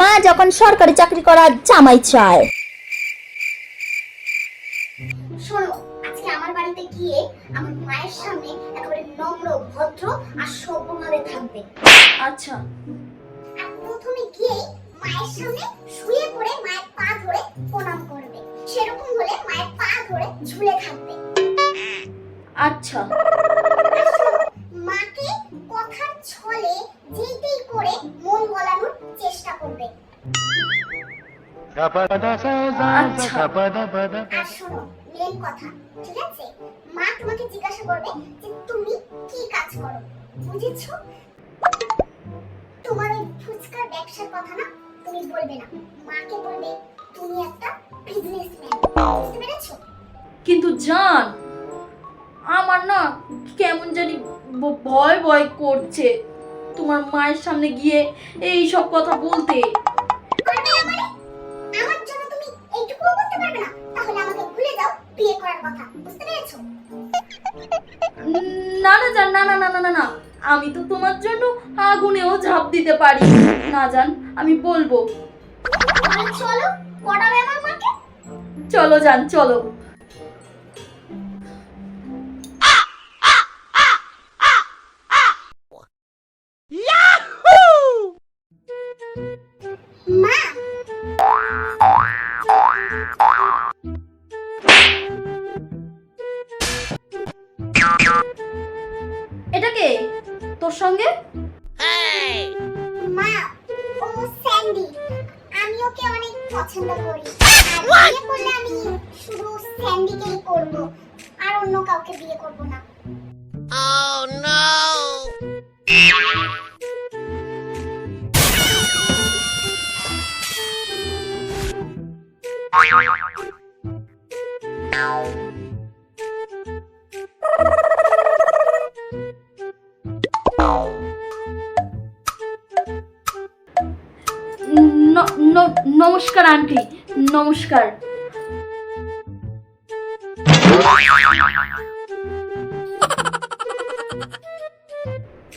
মা যখন সরকারি চাকরি করার জামাই চায়। শোনো আজকে আমার বাড়িতে গিয়ে আমার মায়ের সামনে একেবারে নম্র ভদ্র আর সভ্যভাবে থাকবে। আচ্ছা। আর প্রথমে গিয়েই মায়ের সামনে শুয়ে পড়ে মায়ের পা ধরে প্রণাম করবে। সেরকম হলে মায়ের পা ধরে ঝুলে থাকবে। আচ্ছা। মেন কথা ঠিক আছে? মা তোমাকে জিজ্ঞাসা করবে যে তুমি কি কাজ করো বুঝেছ? তোমার ওই ফুচকার ব্যবসার কথা না তুমি বলবে না। মাকে বলবে তুমি একটা বিজনেসম্যান বুঝতে পেরেছ? কিন্তু জান আমার না কেমন জানি ভয় ভয় করছে। তোমার মায়ের সামনে গিয়ে এই সব কথা বলতে। পারবে না। তাহলে আমাকে ভুলে যাও বিয়ে করার কথা। বুঝতে পেরেছ? না না জান না না না না না না। আমি তো তোমার জন্য আগুনেও ঝাঁপ দিতে পারি। না জান আমি বলব। চলো পড়াবে আমার মাকে? চলো জান চলো। মা! তোর সঙ্গে? মা ও স্যান্ডি। আমি ওকে অনেক পছন্দ করি। আর বিয়ে করলে আমি শুধু স্যান্ডিকেই করব। আর অন্য কাউকে বিয়ে করব না। ন- নমস্কার আন্টি। নমস্কার।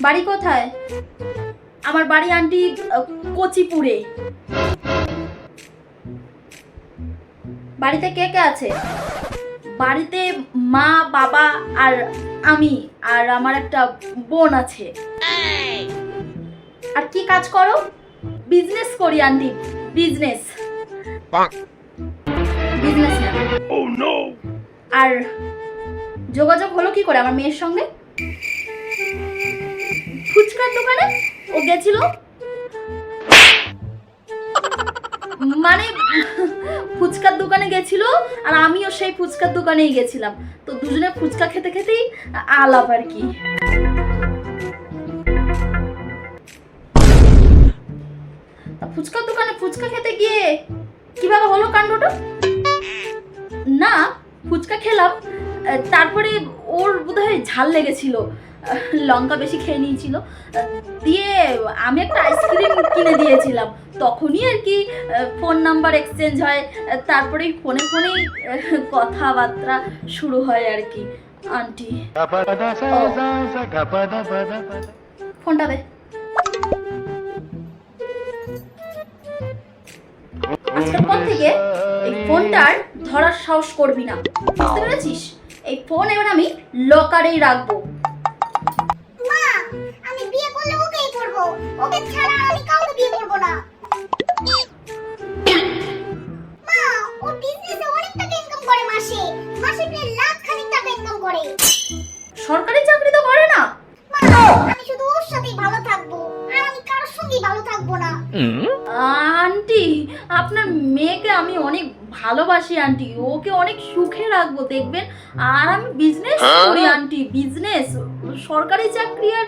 বাড়ি কোথায়? আমার বাড়ি আন্টি কচিপুরে। বাড়িতে কে কে আছে? বাড়িতে মা বাবা আর আমি আর আমার একটা বোন আছে। আর কি কাজ করো? বিজনেস করি আন্টি। বিজনেস বিজনেস আর যোগাযোগ হলো কি করে আমার মেয়ের সঙ্গে? ফুচকার দোকানে? ও গেছিল। মানে ফুচকার দোকানে গেছিল আর আমিও সেই ফুচকার দোকানেই গেছিলাম। তো দুজনে ফুচকা খেতে খেতেই আলাপ আর কি। ফুচকার দোকানে ফুচকা খেতে গিয়ে কীভাবে হলো কাণ্ডটা? না ফুচকা খেলাম। তারপরে ওর বোধহয় ঝাল লেগেছিল। লঙ্কা বেশি খেয়ে নিয়েছিল। দিয়ে আমি একটা আইসক্রিম কিনে দিয়েছিলাম। তখনই আর কি ফোন নাম্বার এক্সচেঞ্জ হয়। তারপরে ফোনে ফোনেই কথাবার্তা শুরু হয় আর কি আন্টি। ফোনটা দে। আজকের পর থেকে এই ফোনটার ধরার সাহস করবি না। বুঝতে পেরেছিস? এই ফোন এবার আমি লকারেই রাখব। মা আমি বিয়ে করলে ওকেই করব ওকে ছাড়া আমি কাউকে বিয়ে করব না। মা ও বিজনেসে অনেক টাকা ইনকাম করে মাসে। মাসে প্রায় লাখ খানিক টাকা ইনকাম করে। সরকারি চাকরি তো করে না। মা আমি শুধু ওর সাথেই ভালো থাকব না। আন্টি আপনার মেয়েকে আমি অনেক ভালোবাসি আন্টি। ওকে অনেক সুখে রাখব দেখবেন? আর আমি বিজনেস করি আন্টি বিজনেস সরকারি চাকরি আর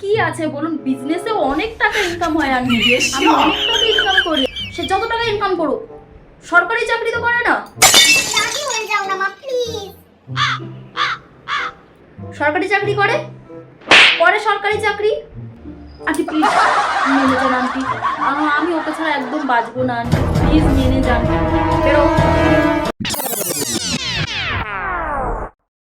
কি আছে বলুন? বিজনেসে অনেক টাকা ইনকাম হয় আন্টি। আমি অনেক টাকা ইনকাম করি। সে যত টাকা ইনকাম করুক সরকারি চাকরি তো করে না। হয়ে যাও না মা প্লিজ সরকারি চাকরি করে? করে সরকারি চাকরি? আন্টি প্লিজ মেনে যান আন্টি আমি ওকে ছাড়া একদম বাঁচবো না আন্টি প্লিজ মেনে যান।